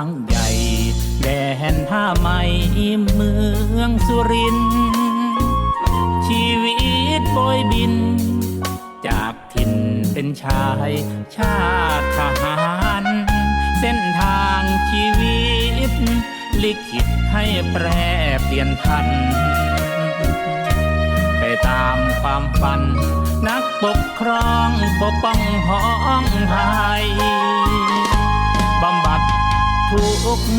ทั้งใหญ่แดนผ้าไหมเมืองสุริน ชีวิตโบยบิน จากถิ่นเป็นชายชาติทหาร เส้นทางชีวิต ลิขิตให้แปรเปลี่ยนพัน ไปตามความฝัน นักปกครองปกป้องห้องหาย ทุกข์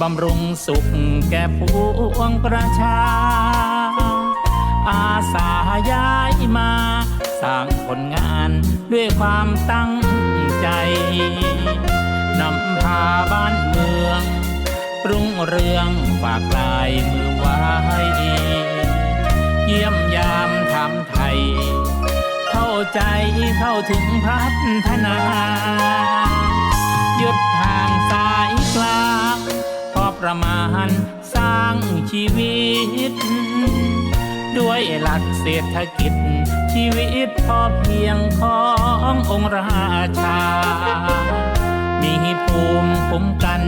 บำรุงสุขแก่พวงประชา อาสาย้ายมา สร้างผลงานด้วยความตั้งใจ นำพาบ้านเมือง ปรุงเรืองฝากลายมือไว้ เยี่ยมยามถามไทย เข้าใจเข้าถึงพัฒนาหยุด ลางพอประมาณสร้างชีวิต ด้วยหลักเศรษฐกิจ ชีวิตพอเพียงขององค์ราชา มีภูมิคุ้มกัน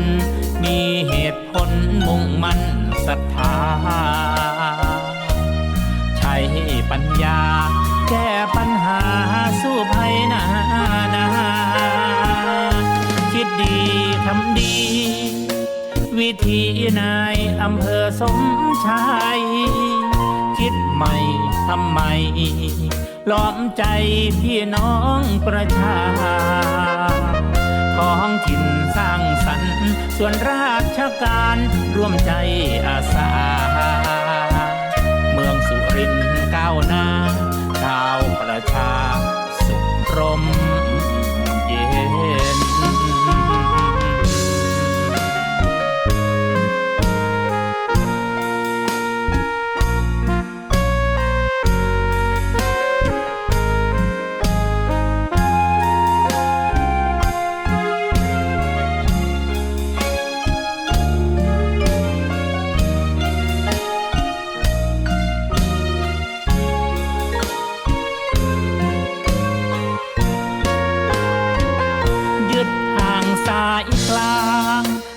มีเหตุผลมุ่งมั่น วิธีนายอำเภอสมชายคิดใหม่ทำใหม่ล้อมใจพี่น้องประชาท้องถิ่นสร้างสรรค์ ส่วนราชการร่วมใจอาสา เมืองสุรินทร์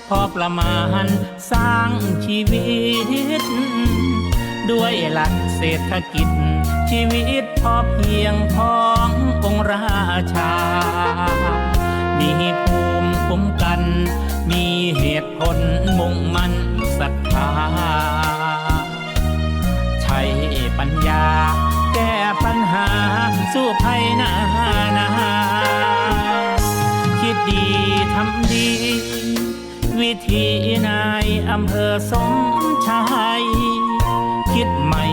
พอประมาณสร้างชีวิต ด้วยหลักเศรษฐกิจ ชีวิตพอเพียงขององค์ราชา มีภูมิคุ้มกัน มีเหตุผลมุ่งมั่นศรัทธาใช้ปัญญา แก้ปัญหาสู้ภัยนานา คิดดีทำดี วิธีนายอำเภอสมชาย คิดใหม่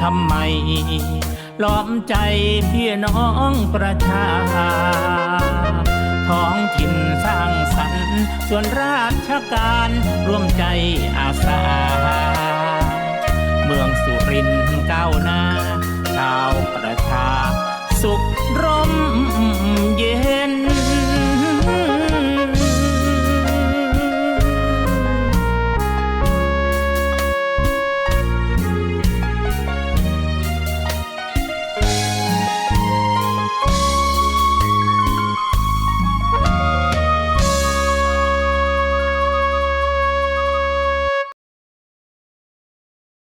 ทำใหม่ล้อมใจพี่น้องประชา ท้องถิ่นสร้างสรรค์ส่วนราชการร่วมใจอาสา เมืองสุรินทร์ก้าวหน้าชาวประชาสุขร